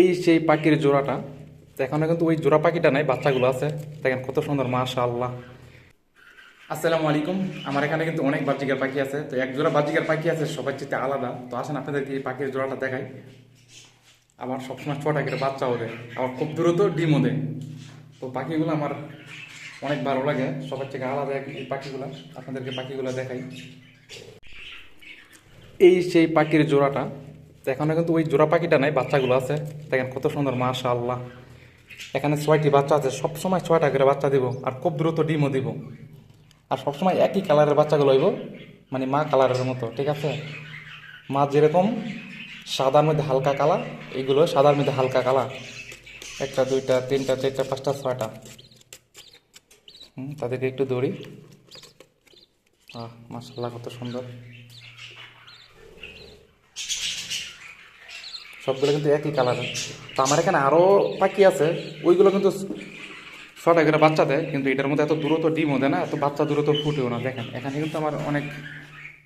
এই সেই পাখির জোড়াটা এখনও কিন্তু ওই জোড়া পাখিটা নাই, বাচ্চাগুলো আছে। দেখেন কত সুন্দর মাশা আল্লাহ আসসালামু আলাইকুম। আমার এখানে কিন্তু অনেক বাজিকার পাখি আছে। তো এক জোড়া বাজিকার পাখি আছে, সবার চেয়ে আলাদা। তো আসেন আপনাদেরকে এই পাখির জোড়াটা দেখাই। আমার সবসময় ছটা করে বাচ্চা ওদের। আবার খুব দ্রুত ডিমও দেয় তো পাখিগুলো আমার অনেক ভালো লাগে। সবার থেকে আলাদা এই পাখিগুলো। আপনাদেরকে পাখিগুলো দেখাই। এই সেই পাখির জোড়াটা এখনও কিন্তু ওই জোড়া পাখিটা নাই বাচ্চাগুলো আছে। দেখেন কত সুন্দর মাশা আল্লাহ এখানে ছয়টি বাচ্চা আছে সবসময় ছয়টা করে বাচ্চা দিব আর খুব দ্রুত ডিমও দিব। আর সবসময় একই কালারের বাচ্চাগুলো হইব মানে মা কালারের মতো ঠিক আছে? মা যেরকম সাদার মধ্যে হালকা কালার এইগুলো সাদার মধ্যে হালকা কালার। একটা দুইটা তিনটা চারটা পাঁচটা ছয়টা। হুম, তাদেরকে একটু দৌড়ি। আহ মাসাল্লাহ কত সুন্দর। সবগুলো কিন্তু একই কালারের তো আমার এখানে আরও পাখি আছে, ওইগুলো কিন্তু ছটা করে বাচ্চা দেয়, কিন্তু এটার মধ্যে এত দ্রুত ডিমও দেয় না, এত বাচ্চা দ্রুত ফুটেও না। দেখেন, এখানে কিন্তু আমার অনেক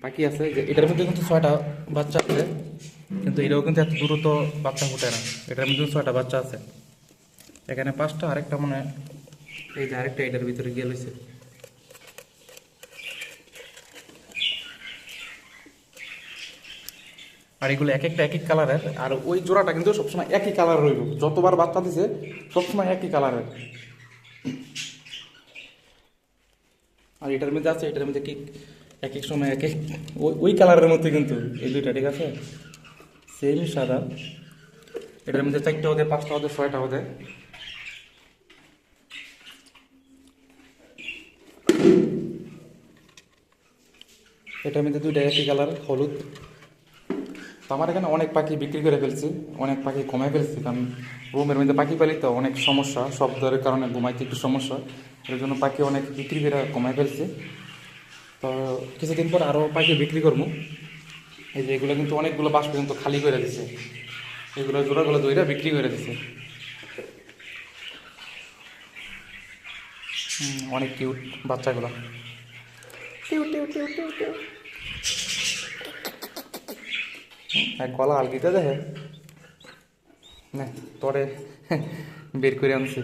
পাখি আছে যে এটার মধ্যে কিন্তু ছয়টা বাচ্চা আছে, কিন্তু এটাও কিন্তু এত দ্রুত বাচ্চা ফুটে না। এটার মধ্যে ছয়টা বাচ্চা আছে। এখানে পাঁচটা, আরেকটা মনে এই যে আরেকটা এটার ভিতরে গিয়ে লইছে। আর এগুলো এক একটা, এক এক কালারের। আর ওই জোড়াটা কিন্তু সবসময় একই কালার রইব। যতবার বাচ্চা দিছে, সবসময় একই কালারের। আর এটার মধ্যে আছে, এটার মধ্যে কি এক এক সময় এক এক, ওই কালারের মধ্যে কিন্তু এই দুইটা, ঠিক আছে? সেম সাদা। এটার মধ্যে চারটা ওদের পাঁচটা ওদের ছয়টা ওদের এটার মধ্যে দুইটা একই কালার, হলুদ। তো আমার এখানে অনেক পাখি বিক্রি করে ফেলছি, অনেক পাখি কমে ফেলছি, কারণ রুমের মধ্যে পাখি পালি তো অনেক সমস্যা শব্দের কারণে ঘুমাইতে একটু সমস্যা, এর জন্য পাখি অনেক বিক্রি করে কমাই ফেলছি। তো কিছুদিন পর আরও পাখি বিক্রি করব। এই যে এগুলো কিন্তু অনেকগুলো বাস পর্যন্ত খালি করে দিছে। এগুলো জোড়াগুলো দইরা বিক্রি করে দিছে। অনেক কিউট বাচ্চাগুলো। এক গলা আলগিতে দেখে না তোরে বের করে আনছি।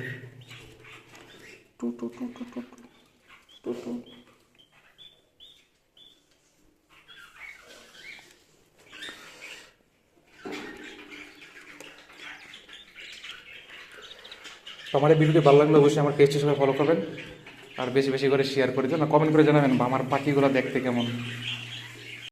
Two two two two two two, two two. তো আমার এই ভিডিওটি ভালো লাগলে অবশ্যই আমার পেজটি সবাই ফলো করবেন। আর বেশি বেশি করে শেয়ার করে আর কমেন্ট করে জানাবেন বা আমার পাখিগুলো দেখতে কেমন।